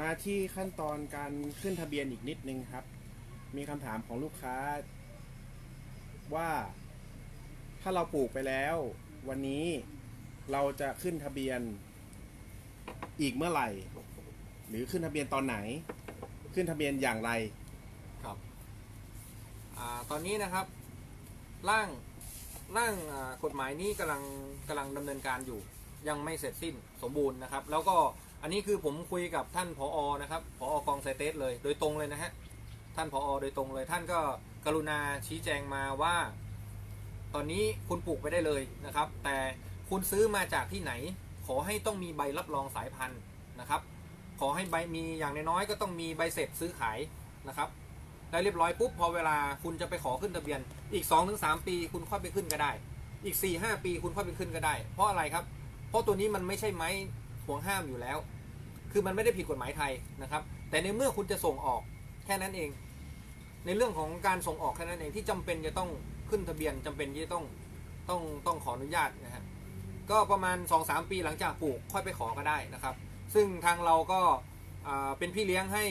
มาที่ขั้นตอนการขึ้นทะเบียนอีกนิดนึงครับ มีคำถามของลูกค้า ว่าถ้าเราปลูกไปแล้ว วันนี้เราจะขึ้นทะเบียนอีกเมื่อไหร่ หรือขึ้นทะเบียนตอนไหน ขึ้นทะเบียนอย่างไรครับอตอนนี้นะครับร่างร่างกฎหมายนี้กำลังกำลังดำเนินการอยู่ ยังไม่เสร็จสิ้นสมบูรณ์นะครับ แล้วก็อันนี้คือผมคุยกับท่านผอนะครับผอกองไซเตสเลยโดยตรงเลยนะฮะท่านผอโดยตรงเลย ท่านก็กรุณาชี้แจงมาว่า ตอนนี้คุณปลูกไปได้เลยนะครับ แต่คุณซื้อมาจากที่ไหน ขอให้ต้องมีใบรับรองสายพันธุ์นะครับ ขอให้ใบมีอย่างน้อยๆก็ต้องมีใบเสร็จซื้อขายนะครับได้เรียบร้อยปุ๊บพอเวลาคุณจะไปขอขึ้นทะเบียนอีก 2-3 ปี คุณค่อยไปขึ้นก็ได้ อีก 4-5 ปีคุณค่อยไปขึ้นก็ได้ เพราะอะไรครับ เพราะตัวนี้มันไม่ใช่ไม้ห่วงห้ามอยู่แล้ว คือมันไม่ได้ผิดกฎหมายไทยนะครับ แต่ในเมื่อคุณจะส่งออกแค่นั้นเอง ในเรื่องของการส่งออกแค่นั้นเองที่จำเป็นจะต้องขึ้นทะเบียนจำเป็นที่จะต้องต้องต้องขออนุญาตนะฮะก็ประมาณ 2-3 ปีหลังจากปลูกค่อยไปขอก็ได้นะครับ ซึ่งทางเราก็เป็นพี่เลี้ยงให้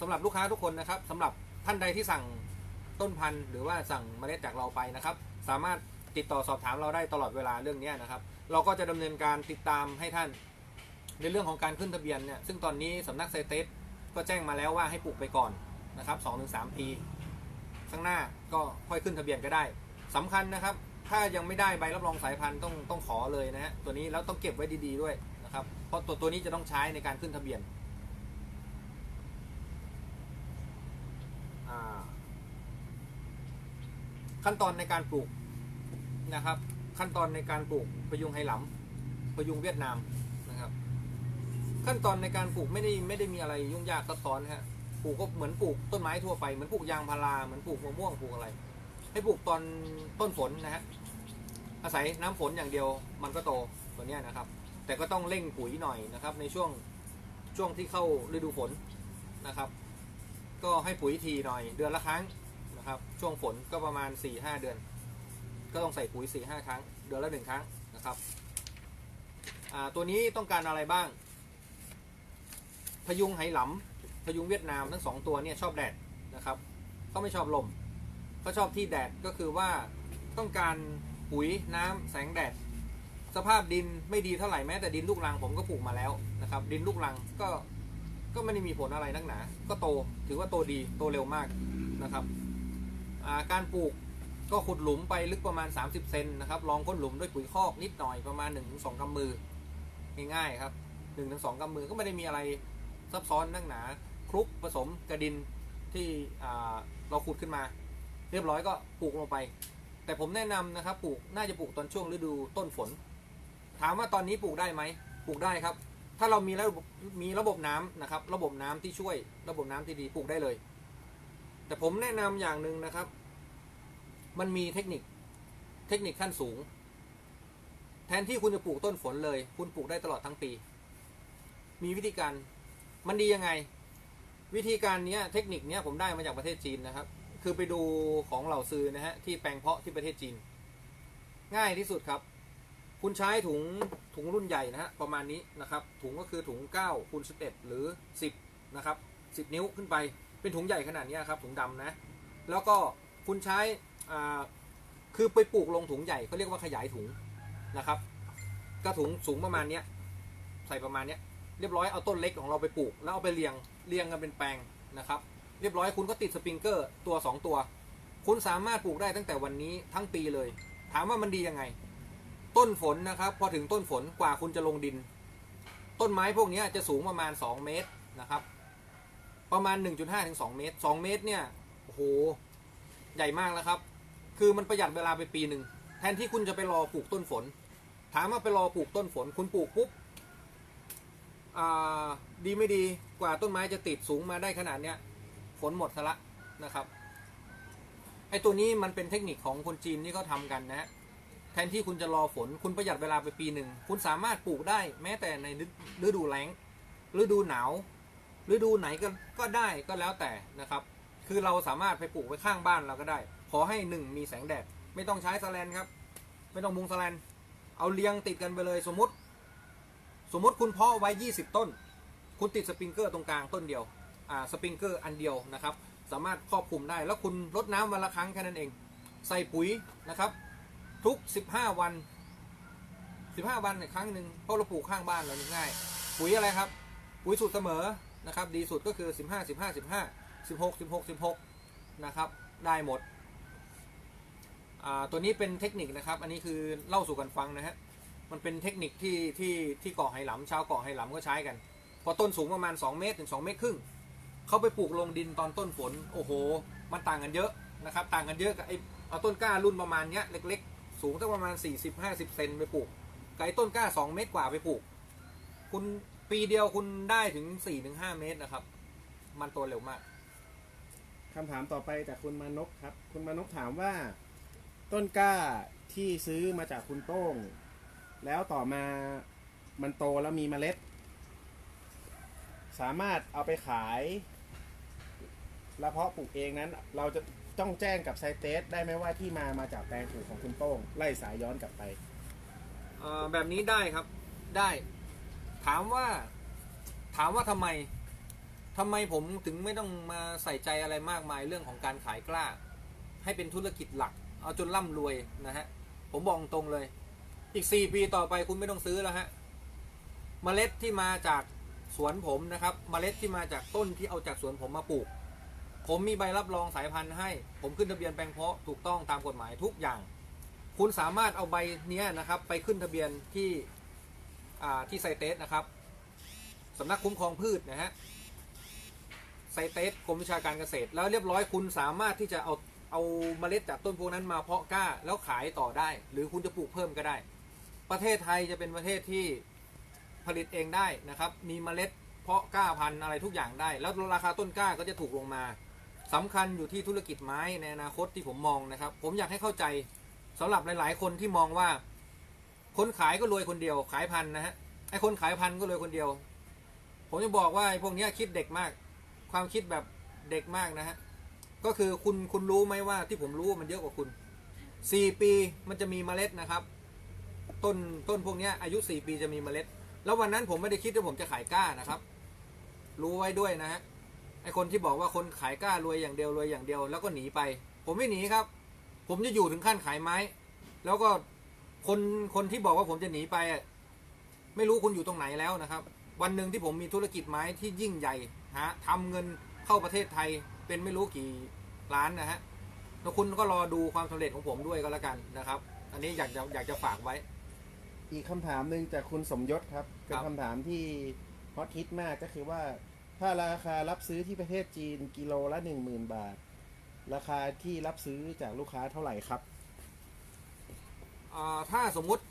สำหรับลูกค้าทุกคนนะครับสำหรับท่านใดที่สั่งต้นพันธุ์หรือว่าสั่งเมล็ดจากเราไปนะครับ สามารถติดต่อสอบถามเราได้ตลอดเวลาเรื่องนี้นะครับ เราก็จะดำเนินการติดตามให้ท่าน ในเรื่องของการขึ้นทะเบียนเนี่ยซึ่งตอนนี้สำนักไซเตสก็แจ้งมาแล้วว่าให้ปลูกไปก่อนนะครับ2-3ปีข้างหน้าก็ค่อยขึ้นทะเบียนก็ได้สำคัญนะครับ ถ้ายังไม่ได้ใบรับรองสายพันธุ์ต้องต้องขอเลยนะฮะตัวนี้แล้วต้องเก็บไว้ดี ๆด้วยนะครับ เพราะตัวตัวนี้จะต้องใช้ในการขึ้นทะเบียนขั้นตอนในการปลูกนะครับ ขั้นตอนในการปลูกพยุงไหหลำพยุงเวียดนามนะครับ ขั้นตอนในการปลูกไม่ได้ไม่ได้มีอะไรยุ่งยากซับซ้อนฮะปลูกก็เหมือนปลูกต้นไม้ทั่วไปเหมือนปลูกยางพาราเหมือนปลูกมะม่วงปลูกอะไร ให้ปลูกตอนต้นฝนนะฮะอาศัยน้ำฝนอย่างเดียวมันก็โตตัวเนี้ยนะครับ แต่ก็ต้องเร่งปุ๋ยหน่อยนะครับ ในช่วงช่วงที่เข้าฤดูฝนนะครับ ก็ให้ปุ๋ยทีหน่อยเดือนละครั้งนะครับ ช่วงฝนก็ประมาณ4ี่ห้าเดือน ก็ต้องใส่ปุ๋ย4ี่ห้าครั้ง เดือนละหนึ่งครั้งนะครับตัวนี้ต้องการอะไรบ้าง พยุงไหหลำพยุงเวียดนามทั้งสองตัวเนี่ยชอบแดดนะครับเขาไม่ชอบลมเขาชอบที่แดดก็คือว่าต้องการปุ๋ยน้ำแสงแดด สภาพดินไม่ดีเท่าไหร่แม้แต่ดินลูกรังผมก็ปลูกมาแล้วนะครับ ดินลูกรังก็ก็ไม่ได้มีผลอะไรนักหนา ก็โตถือว่าโตดีโตเร็วมากนะครับการปลูก ก็ขุดหลุมไปลึกประมาณ 30 เซนนะครับลองก้นหลุมด้วยปุ๋ยคอกนิดหน่อยประมาณ 1-2กำมือ ง่ายๆครับ 1-2กำมือก็ไม่ได้มีอะไรซับซ้อนนักหนา คลุกผสมกระดินที่เราขุดขึ้นมา เรียบร้อยก็ปลูกลงไป แต่ผมแนะนำนะครับปลูกน่าจะปลูกตอนช่วงฤดูต้นฝน ถามว่าตอนนี้ปลูกได้ไหมปลูกได้ครับ ถ้าเรามีระบบมีระบบน้ำนะครับ ระบบน้ำที่ช่วย ระบบน้ำที่ดีปลูกได้เลย แต่ผมแนะนำอย่างหนึ่งนะครับ มันมีเทคนิค เทคนิคขั้นสูง แทนที่คุณจะปลูกต้นฝนเลย คุณปลูกได้ตลอดทั้งปี มีวิธีการ มันดียังไง วิธีการนี้เทคนิคนี้ผมได้มาจากประเทศจีนนะครับ คือไปดูของเหล่าซื้อนะฮะที่แปลงเพาะที่ประเทศจีน ง่ายที่สุดครับ คุณใช้ถุงถุงรุ่นใหญ่นะฮะประมาณนี้นะครับ ถุงก็คือถุง9คูณ11 หรือ 10 นะครับ 10 นิ้วขึ้นไป เป็นถุงใหญ่ขนาดนี้ครับถุงดำนะ แล้วก็คุณใช้ คือไปปลูกลงถุงใหญ่เขาเรียกว่าขยายถุงนะครับก็ถุงสูงประมาณเนี้ยใส่ประมาณเนี้ยเรียบร้อยเอาต้นเล็กของเราไปปลูก แล้วเอาไปเรียงเรียงกันเป็นแปลงนะครับ เรียบร้อยคุณก็ติดสปริงเกอร์ตัว 2 ตัว คุณสามารถปลูกได้ตั้งแต่วันนี้ทั้งปีเลย ถามว่ามันดียังไง ต้นฝนนะครับ พอถึงต้นฝนกว่าคุณจะลงดิน ต้นไม้พวกนี้จะสูงประมาณ 2 เมตรนะครับ ประมาณ 1.5ถึง2เมตร 2 เมตรเนี่ยโอ้โหใหญ่มากแล้วครับ คือมันประหยัดเวลาไปปีหนึ่งแทนที่คุณจะไปรอปลูกต้นฝน ถามว่าไปรอปลูกต้นฝน คุณปลูกปุ๊บดีไม่ดีกว่าต้นไม้จะติดสูงมาได้ขนาดเนี้ยฝนหมดซะละนะครับไอตัวนี้มันเป็นเทคนิคของคนจีนที่เขาทำกันนะฮะแทนที่คุณจะรอฝน คุณประหยัดเวลาไปปีหนึ่ง คุณสามารถปลูกได้แม้แต่ในฤดูแล้งฤดูหนาวฤดูไหนก็ก็ได้ก็แล้วแต่นะครับ คือเราสามารถไปปลูกไว้ข้างบ้านเราก็ได้ อให้หนึ่งมีแสงแดด ไม่ต้องใช้สแลนครับ ไม่ต้องมุงสแลน เอาเรียงติดกันไปเลยสมมติ สมมติคุณเพาะไว้ 20 ต้น คุณติดสปริงเกอร์ตรงกลางต้นเดียวอ่าสปริงเกอร์อันเดียวนะครับ สามารถครอบคลุมได้แล้วคุณรดน้ำวันละครั้งแค่นั้นเอง ใส่ปุ๋ยนะครับ ทุก 15 วัน 15 วันในครั้งหนึ่งเพราะเราปลูกข้างบ้านเราง่าย ปุ๋ยอะไรครับ ปุ๋ยสูตรเสมอนะครับ ดีสุดก็คือ 15 15 15 16 16 16นะครับได้หมด ตัวนี้เป็นเทคนิคนะครับ อันนี้คือเล่าสู่กันฟังนะฮะ มันเป็นเทคนิคที่ที่ที่เกาะไหหลำชาวเกาะไหหลำก็ใช้กัน พอต้นสูงประมาณ 2 เมตรถึง 2 เมตรครึ่ง เขาไปปลูกลงดินตอนต้นฝน โอ้โห มันต่างกันเยอะนะครับ ต่างกันเยอะกับไอ้เอาต้นกล้ารุ่นประมาณเนี้ยเล็ก ๆ สูงสักประมาณ 40-50 เซนไปปลูกกับไอ้ต้นกล้า 2 เมตรกว่าไปปลูก คุณปีเดียวคุณได้ถึง 4-5 เมตรนะครับ มันโตเร็วมากคำถามต่อไปจากคุณมานพครับ คุณมานพถามว่า ต้นกล้าที่ซื้อมาจากคุณโต้ง แล้วต่อมามันโตแล้วมีเมล็ด สามารถเอาไปขายแล้วเพาะปลูกเองนั้น เราจะต้องแจ้งกับไซเตสได้ไหมว่าที่มามาจากแปลงปลูกของคุณโต้งไล่สายย้อนกลับไป เอ่อแบบนี้ได้ครับได้ ถามว่าถามว่าทำไมทำไมผมถึงไม่ต้องมาใส่ใจอะไรมากมายเรื่องของการขายกล้า ให้เป็นธุรกิจหลัก เอาจนร่ำรวยนะฮะ ผมบอกตรงเลย อีก 4 ปีต่อไปคุณไม่ต้องซื้อแล้วฮะเมล็ดที่มาจากสวนผมนะครับเมล็ดที่มาจากต้นที่เอาจากสวนผมมาปลูก ผมมีใบรับรองสายพันธุ์ให้ ผมขึ้นทะเบียนแปลงเพาะถูกต้องตามกฎหมายทุกอย่าง คุณสามารถเอาใบเนี้ยนะครับ ไปขึ้นทะเบียนที่ที่ไซเตสนะครับสำนักคุ้มครองพืชนะฮะไซเตสกรมวิชาการเกษตร แล้วเรียบร้อยคุณสามารถที่จะเอา เอาเมล็ดจากต้นพวกนั้นมาเพาะกล้าแล้วขายต่อได้ หรือคุณจะปลูกเพิ่มก็ได้ ประเทศไทยจะเป็นประเทศที่ผลิตเองได้นะครับ มีเมล็ดเพาะกล้าพันธุ์อะไรทุกอย่างได้ แล้วราคาต้นกล้าก็จะถูกลงมาสำคัญอยู่ที่ธุรกิจไม้ในอนาคตที่ผมมองนะครับ ผมอยากให้เข้าใจสำหรับหลาย ๆ คนที่มองว่า คนขายก็รวยคนเดียว ขายพันธุ์นะฮะไอ้คนขายพันธุ์ก็รวยคนเดียว ผมจะบอกว่าไอ้พวกนี้คิดเด็กมาก ความคิดแบบเด็กมากนะฮะ ก็คือคุณคุณรู้ไหมว่าที่ผมรู้มันเยอะกว่าคุณสี่ปีมันจะมีเมล็ดนะครับ ต้นต้นพวกนี้อายุสี่ปีจะมีเมล็ด แล้ววันนั้นผมไม่ได้คิดว่าผมจะขายกล้านะครับ รู้ไว้ด้วยนะฮะไอคนที่บอกว่าคนขายกล้ารวยอย่างเดียวรวยอย่างเดียว แล้วก็หนีไป ผมไม่หนีครับ ผมจะอยู่ถึงขั้นขายไม้ แล้วก็คนคนที่บอกว่าผมจะหนีไปอะไม่รู้คุณอยู่ตรงไหนแล้วนะครับ วันหนึ่งที่ผมมีธุรกิจไม้ที่ยิ่งใหญ่ฮะทำเงินเข้าประเทศไทย เป็นไม่รู้กี่ล้านนะฮะแล้วคุณก็รอดูความสำเร็จของผมด้วยก็แล้วกันนะครับ อันนี้อยากจะอยากจะฝากไว้ อีกคำถามหนึ่งจากคุณสมยศครับเป็นครับคำถามที่ฮอตฮิตมากก็คือว่า ถ้าราคารับซื้อที่ประเทศจีนกิโลละหนึ่งหมื่นบาท ราคาที่รับซื้อจากลูกค้าเท่าไหร่ครับอ่าถ้าสมมติ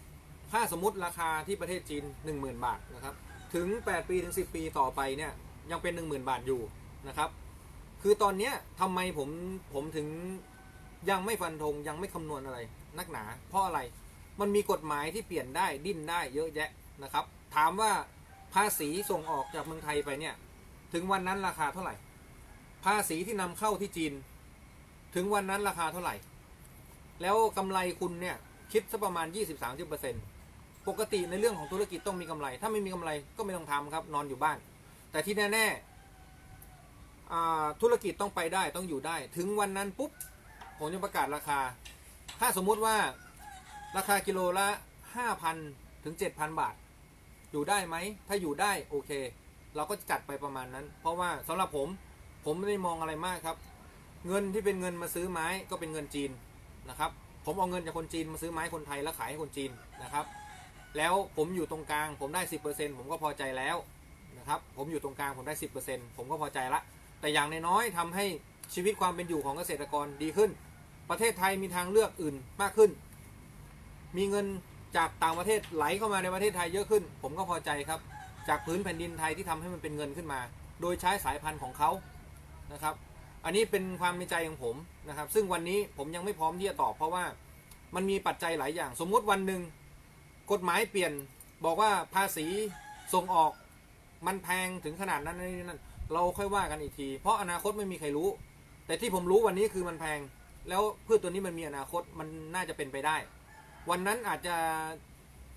ถ้าสมมติราคาที่ประเทศจีน 10,000 บาทนะครับ ถึง 8 ปีถึง 10 ปีต่อไปเนี่ยยังเป็น 10,000 บาทอยู่นะครับ คือตอนเนี้ยทำไมผมผมถึงยังไม่ฟันธงยังไม่คำนวณอะไร นักหนา เพราะอะไรมันมีกฎหมายที่เปลี่ยนได้ดิ้นได้เยอะแยะนะครับ ถามว่าภาษีส่งออกจากเมืองไทยไปเนี่ย ถึงวันนั้นราคาเท่าไหร่ ภาษีที่นำเข้าที่จีน ถึงวันนั้นราคาเท่าไหร่ แล้วกำไรคุณเนี่ยคิดสักประมาณ 20-30%ปกติในเรื่องของธุรกิจต้องมีกำไร ถ้าไม่มีกำไรก็ไม่ต้องทำครับนอนอยู่บ้าน แต่ที่แน่ๆ ธุรกิจต้องไปได้ต้องอยู่ได้ ถึงวันนั้นปุ๊บผมจะประกาศราคา ถ้าสมมุติว่าราคากิโลละ 5,000 ถึง 7,000 บาท อยู่ได้ไหม ถ้าอยู่ได้โอเค เราก็จะจัดไปประมาณนั้น เพราะว่าสำหรับผมผมไม่ได้มองอะไรมากครับ เงินที่เป็นเงินมาซื้อไม้ก็เป็นเงินจีนนะครับ ผมเอาเงินจากคนจีนมาซื้อไม้คนไทยแล้วขายให้คนจีนนะครับแล้วผมอยู่ตรงกลางผมได้ 10%ผมก็พอใจแล้วนะครับ ผมอยู่ตรงกลางผมได้ 10%ผมก็พอใจละ แต่อย่างน้อยๆทำให้ชีวิตความเป็นอยู่ของเกษตรกรดีขึ้น ประเทศไทยมีทางเลือกอื่นมากขึ้น มีเงินจากต่างประเทศไหลเข้ามาในประเทศไทยเยอะขึ้น ผมก็พอใจครับ จากพื้นแผ่นดินไทยที่ทำให้มันเป็นเงินขึ้นมา โดยใช้สายพันธุ์ของเขานะครับ อันนี้เป็นความในใจของผมนะครับ ซึ่งวันนี้ผมยังไม่พร้อมที่จะตอบเพราะว่ามันมีปัจจัยหลายอย่าง สมมุติวันหนึ่งกฎหมายเปลี่ยนบอกว่าภาษีส่งออกมันแพงถึงขนาดนั้นนี่นั่น เราค่อยว่ากันอีกที เพราะอนาคตไม่มีใครรู้ แต่ที่ผมรู้วันนี้คือมันแพง แล้วพืชตัวนี้มันมีอนาคตมันน่าจะเป็นไปได้ วันนั้นอาจจะ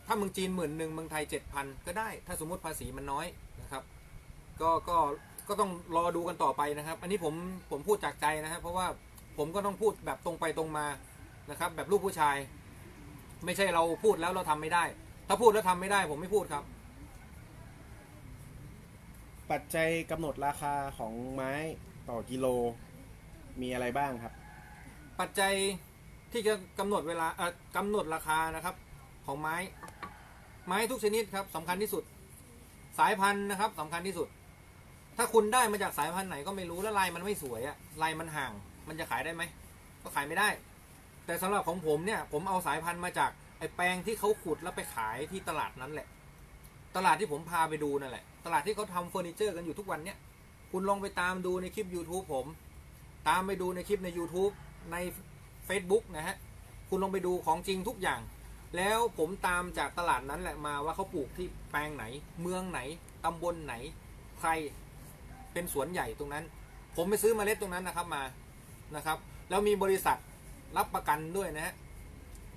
ถ้าเมืองจีนหมื่นหนึ่งเมืองไทยเจ็ดพันก็ได้ ถ้าสมมติภาษีมันน้อยนะครับ ก็ก็ก็ต้องรอดูกันต่อไปนะครับ อันนี้ผมผมพูดจากใจนะครับ เพราะว่าผมก็ต้องพูดแบบตรงไปตรงมานะครับ แบบลูกผู้ชาย ไม่ใช่เราพูดแล้วเราทำไม่ได้ ถ้าพูดแล้วทำไม่ได้ ผมไม่พูดครับ ปัจจัยกำหนดราคาของไม้ต่อกิโลมีอะไรบ้างครับ ปัจจัยที่จะกำหนดเวลาเอ่อกำหนดราคานะครับ ของไม้ ไม้ทุกชนิดครับสำคัญที่สุด สายพันธุ์นะครับสำคัญที่สุด ถ้าคุณได้มาจากสายพันธุ์ไหนก็ไม่รู้แล้วลายมันไม่สวยอะลายมันห่าง มันจะขายได้ไหมก็ขายไม่ได้ แต่สำหรับของผมเนี่ย ผมเอาสายพันธุ์มาจากไอ้แปลงที่เขาขุดแล้วไปขายที่ตลาดนั้นแหละ ตลาดที่ผมพาไปดูนั่นแหละ ตลาดที่เขาทำเฟอร์นิเจอร์กันอยู่ทุกวันเนี่ยคุณลองไปตามดูในคลิป YouTube ผม ตามไปดูในคลิปใน YouTube ใน Facebook นะฮะ คุณลองไปดูของจริงทุกอย่าง แล้วผมตามจากตลาดนั้นแหละมาว่าเขาปลูกที่แปลงไหน เมืองไหน ตำบลไหน ใครเป็นสวนใหญ่ตรงนั้น ผมไปซื้อเมล็ดตรงนั้นนะครับมานะครับ แล้วมีบริษัทรับประกันด้วยนะฮะ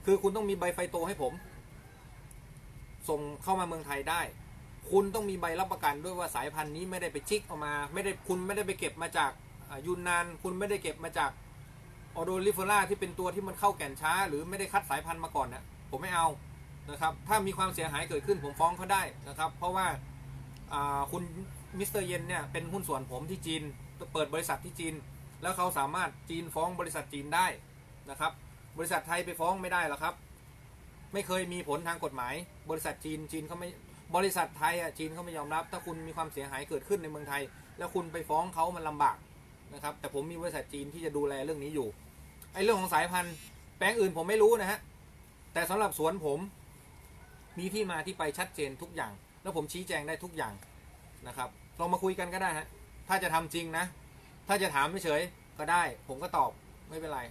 คือคุณต้องมีใบไฟโตให้ผม ส่งเข้ามาเมืองไทยได้ คุณต้องมีใบรับประกันด้วยว่าสายพันธุ์นี้ไม่ได้ไปชิกออกมา ไม่ได้คุณไม่ได้ไปเก็บมาจากยูนนาน คุณไม่ได้เก็บมาจากออโดลิฟอร่าที่เป็นตัวที่มันเข้าแก่นช้า หรือไม่ได้คัดสายพันธุ์มาก่อนนะผมไม่เอานะครับ ถ้ามีความเสียหายเกิดขึ้นผมฟ้องเขาได้นะครับ เพราะว่าอ่าคุณมิสเตอร์เยนเนี่ยเป็นหุ้นส่วนผมที่จีนเปิดบริษัทที่จีน แล้วเขาสามารถจีนฟ้องบริษัทจีนได้นะครับ บริษัทไทยไปฟ้องไม่ได้หรอกครับ ไม่เคยมีผลทางกฎหมาย บริษัทจีนจีนเขาไม่ บริษัทไทยอะจีนเขาไม่ยอมรับ ถ้าคุณมีความเสียหายเกิดขึ้นในเมืองไทย แล้วคุณไปฟ้องเขามันลำบากนะครับ แต่ผมมีบริษัทจีนที่จะดูแลเรื่องนี้อยู่ไอ้เรื่องของสายพันธุ์แปลงอื่นผมไม่รู้นะฮะแต่สำหรับสวนผมมีที่มาที่ไปชัดเจนทุกอย่าง แล้วผมชี้แจงได้ทุกอย่างนะครับลองมาคุยกันก็ได้ฮะถ้าจะทำจริงนะ ถ้าจะถามเฉยก็ได้ ผมก็ตอบไม่เป็นไร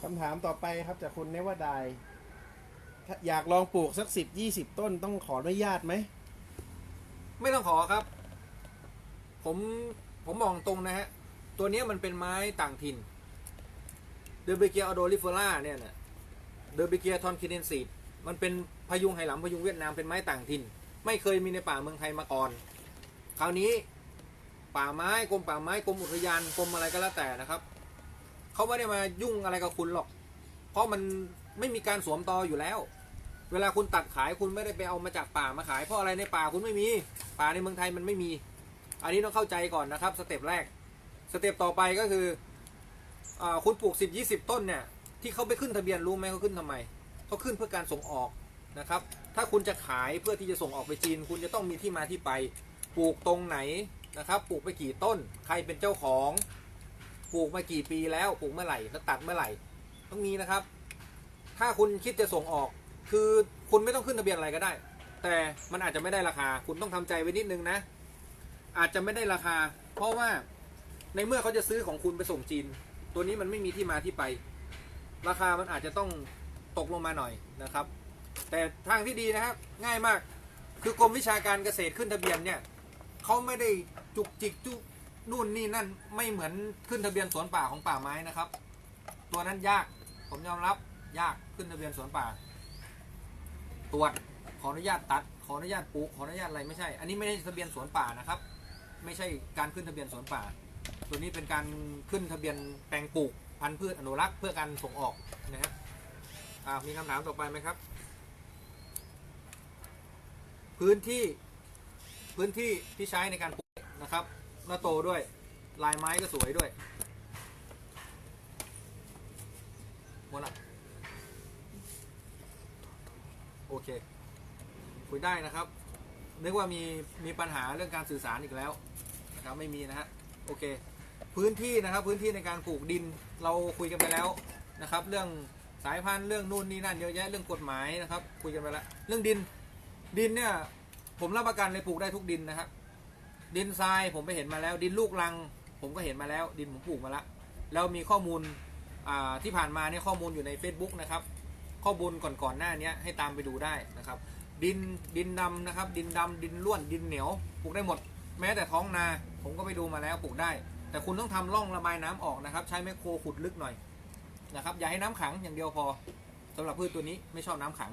คำถามต่อไปครับจากคุณเนวดาย อยากลองปลูกสักสิบยี่สิบต้นต้องขออนุญาตไหม ไม่ต้องขอครับ ผมผมมองตรงนะฮะ ตัวนี้มันเป็นไม้ต่างถิ่น เดอร์เบเกียอโดลิเฟล่าเนี่ยนะเดอร์เบเกียทอนคิเนนซีดมันเป็นพยุงไหหลำพยุงเวียดนามเป็นไม้ต่างถิ่น ไม่เคยมีในป่าเมืองไทยมาก่อน คราวนี้ป่าไม้กรมป่าไม้กรมอุทยานกรมอะไรก็แล้วแต่นะครับเขาไม่ได้มายุ่งอะไรกับคุณหรอก เพราะมันไม่มีการสวมตออยู่แล้ว เวลาคุณตัดขายคุณไม่ได้ไปเอามาจากป่ามาขายเพราะอะไรในป่าคุณไม่มี ป่าในเมืองไทยมันไม่มี อันนี้ต้องเข้าใจก่อนนะครับสเต็ปแรก สเต็ปต่อไปก็คืออคุณปลูกสิบยี่สิบต้นเนี่ยที่เขาไปขึ้นทะเบียนรู้ไหมเขาขึ้นทำไมเขาขึ้นเพื่อการส่งออกนะครับ ถ้าคุณจะขายเพื่อที่จะส่งออกไปจีน คุณจะต้องมีที่มาที่ไป ปลูกตรงไหนนะครับ ปลูกไปกี่ต้น ใครเป็นเจ้าของ ปลูกมากี่ปีแล้ว ปลูกเมื่อไหร่ แล้วตัดเมื่อไหร่ ต้องมีนะครับ ถ้าคุณคิดจะส่งออก คือคุณไม่ต้องขึ้นทะเบียนอะไรก็ได้ แต่มันอาจจะไม่ได้ราคา คุณต้องทำใจไว้นิดนึงนะ อาจจะไม่ได้ราคา เพราะว่าในเมื่อเขาจะซื้อของคุณไปส่งจีน ตัวนี้มันไม่มีที่มาที่ไป ราคามันอาจจะต้องตกลงมาหน่อยนะครับ แต่ทางที่ดีนะครับ ง่ายมาก คือกรมวิชาการเกษตรขึ้นทะเบียนเนี่ยเขาไม่ได้จุกจิกจุกนู่นนี่นั่นไม่เหมือนขึ้นทะเบียนสวนป่าของป่าไม้นะครับ ตัวนั้นยากผมยอมรับยากขึ้นทะเบียนสวนป่า ตรวจขออนุญาตตัด ขออนุญาตปลูกขออนุญาตอะไรไม่ใช่ อันนี้ไม่ได้ทะเบียนสวนป่านะครับ ไม่ใช่การขึ้นทะเบียนสวนป่า ตัวนี้เป็นการขึ้นทะเบียนแปลงปลูกพันธุ์พืชอนุรักษ์เพื่อการส่งออกนะฮะอ่ามีคำถามต่อไปไหมครับ พื้นที่พื้นที่ที่ใช้ในการปลูกนะครับหน้าโตด้วยลายไม้ก็สวยด้วยหมดละโอ เค คุยได้นะครับ นึกว่ามีมีปัญหาเรื่องการสื่อสารอีกแล้วนะครับไม่มีนะฮะโอเค พื้นที่นะครับพื้นที่ในการปลูกดินเราคุยกันไปแล้วนะครับ เรื่องสายพันธุ์เรื่องนู่นนี่นั่นเยอะแยะเรื่องกฎหมายนะครับ คุยกันไปแล้วเรื่องดินดินเนี่ยผมรับประกันเลยปลูกได้ทุกดินนะครับดินทรายผมไปเห็นมาแล้ว ดินลูกรัง ผมก็เห็นมาแล้ว ดินผมปลูกมาแล้วแล้วมีข้อมูลที่ผ่านมาเนี่ยข้อมูลอยู่ใน Facebook นะครับ ข้อมูลก่อนๆหน้านี้ให้ตามไปดูได้นะครับ ดินดินดำนะครับ ดินดำดินล้วนดินเหนียวปลูกได้หมด แม้แต่ท้องนา ผมก็ไปดูมาแล้วปลูกได้ แต่คุณต้องทำร่องระบายน้ำออกนะครับ ใช้แมคโครขุดลึกหน่อยนะครับ อย่าให้น้ำขังอย่างเดียวพอสำหรับพืชตัวนี้ไม่ชอบน้ำขัง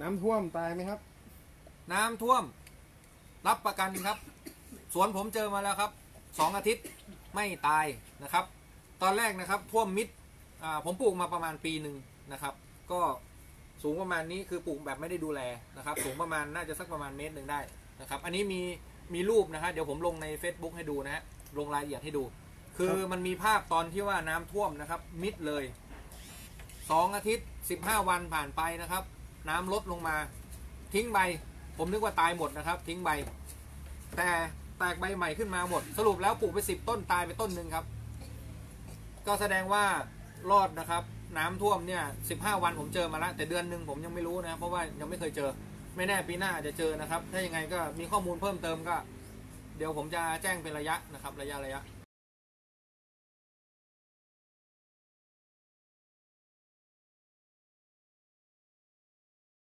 น้ำท่วมตายไหมครับ น้ำท่วม รับประกันครับ สวนผมเจอมาแล้วครับสองอาทิตย์ไม่ตายนะครับ ตอนแรกนะครับท่วมมิดอ่า ผมปลูกมาประมาณปีหนึ่งนะครับ ก็สูงประมาณนี้คือปลูกแบบไม่ได้ดูแลนะครับ สูงประมาณน่าจะสักประมาณเมตรหนึ่งได้นะครับ อันนี้มีมีรูปนะฮะเดี๋ยวผมลงใน Facebook ให้ดูนะฮะลงรายละเอียดให้ดู คือมันมีภาพตอนที่ว่าน้ำท่วมนะครับ มิดเลยสองอาทิตย์สิบห้าวันผ่านไปนะครับ น้ำลดลงมา ทิ้งใบ ผมนึกว่าตายหมดนะครับ ทิ้งใบ แต่แตกใบใหม่ขึ้นมาหมด สรุปแล้วปลูกไปสิบต้นตายไปต้นหนึ่งครับ ก็แสดงว่า รอดนะครับ น้ำท่วมเนี่ยสิบห้าวันผมเจอมาแล้วแต่เดือนหนึ่งผมยังไม่รู้นะเพราะว่ายังไม่เคยเจอ ไม่แน่ปีหน้าอาจจะเจอนะครับ ถ้ายังไงก็มีข้อมูลเพิ่มเติมก็ เดี๋ยวผมจะแจ้งเป็นระยะนะครับ ระยะระยะ